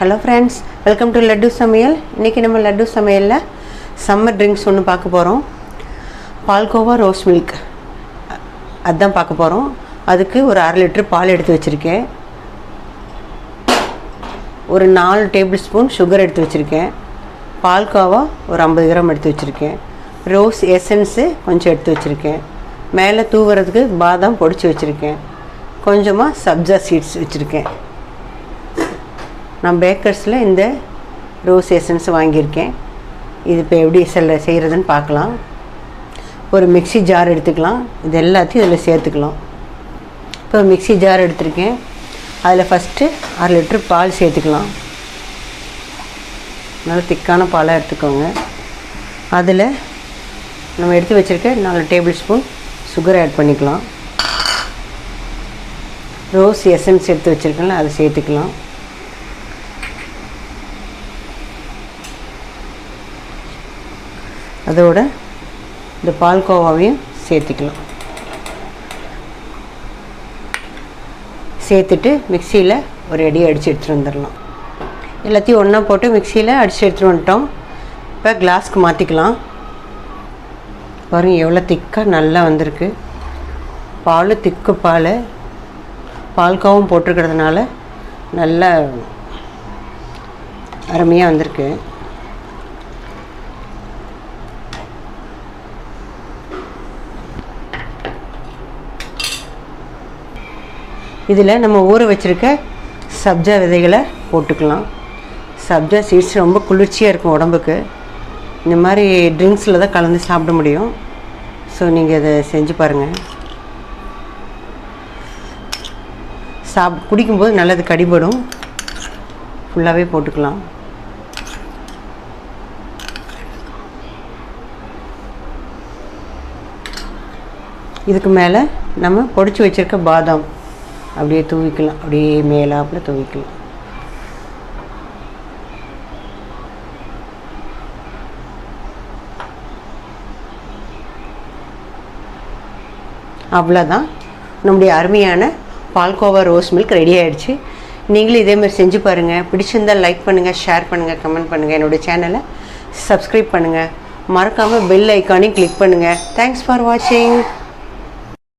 Hello friends welcome to laddu சமையல் இன்றைக்கி நம்ம லட்டு சமையலில் சம்மர் ட்ரிங்க்ஸ் ஒன்று பார்க்க போகிறோம் பால்கோவா ரோஸ் மில்க் அதுதான் பார்க்க போகிறோம் அதுக்கு ஒரு அரை லிட்ரு பால் எடுத்து வச்சுருக்கேன். ஒரு நாலு டேபிள் ஸ்பூன் சுகர் எடுத்து வச்சுருக்கேன். பால்கோவா ஒரு ஐம்பது கிராம் எடுத்து வச்சுருக்கேன். ரோஸ் எசன்ஸு கொஞ்சம் எடுத்து வச்சுருக்கேன். மேலே தூவுறதுக்கு பாதாம் பொடிச்சு வச்சுருக்கேன். கொஞ்சமாக சப்ஜா சீட்ஸ் வச்சுருக்கேன். நான் பேக்கர்ஸில் இந்த ரோஸ் எசன்ஸ் வாங்கியிருக்கேன். இது இப்போ எப்படி செல்ல செய்கிறதுன்னு பார்க்கலாம். ஒரு மிக்ஸி ஜார் எடுத்துக்கலாம். இது எல்லாத்தையும் இதில் சேர்த்துக்கலாம். இப்போ மிக்ஸி ஜார் எடுத்திருக்கேன். அதில் ஃபஸ்ட்டு அரை லிட்டர் பால் சேர்த்துக்கலாம். நல்லா திக்கான பாலாக எடுத்துக்கோங்க. அதில் நம்ம எடுத்து வச்சுருக்க நாலு டேபிள் ஸ்பூன் சுகர் ஆட் பண்ணிக்கலாம். ரோஸ் எசன்ஸ் எடுத்து வச்சுருக்கேன்ல அதை சேர்த்துக்கலாம். அதோட இந்த பால்கோவாவையும் சேர்த்துக்கலாம். சேர்த்துட்டு மிக்சியில் ஒரு அடி அடித்து எடுத்துகிட்டு வந்துடலாம். எல்லாத்தையும் ஒன்றா போட்டு மிக்சியில் அடித்து எடுத்துகிட்டு வந்துட்டோம். இப்போ கிளாஸ்க்கு மாற்றிக்கலாம் பாருங்க எவ்வளோ திக்காக நல்லா வந்திருக்கு. பால் திக்கு பால். பால்காவும் போட்டிருக்கிறதுனால நல்ல அருமையாக வந்திருக்கு. இதில் நம்ம ஊற வச்சுருக்க சப்ஜா விதைகளை போட்டுக்கலாம். சப்ஜா சீட்ஸ் ரொம்ப குளிர்ச்சியாக இருக்கும் உடம்புக்கு. இந்த மாதிரி ட்ரிங்க்ஸில் தான் கலந்து சாப்பிட முடியும். ஸோ நீங்கள் இதை செஞ்சு பாருங்கள் சாப் குடிக்கும்போது நல்லது கடிபடும். ஃபுல்லாகவே போட்டுக்கலாம். இதுக்கு மேலே நம்ம பொடிச்சு வச்சுருக்க பாதாம். அப்படியே தூவிக்கலாம். அப்படியே மேலாப்பில் தூவிக்கலாம். அவ்வளோதான் நம்முடைய அருமையான பால்கோவா ரோஸ் மில்க் ரெடி ஆகிடுச்சு நீங்களும் இதேமாதிரி செஞ்சு பாருங்கள் பிடிச்சிருந்தால் லைக் பண்ணுங்கள் ஷேர் பண்ணுங்கள் கமெண்ட் பண்ணுங்கள் என்னோடய சேனலை சப்ஸ்கிரைப் பண்ணுங்கள் மறக்காமல் பெல் ஐக்கானையும் கிளிக் பண்ணுங்கள் தேங்க்ஸ் ஃபார் வாட்சிங்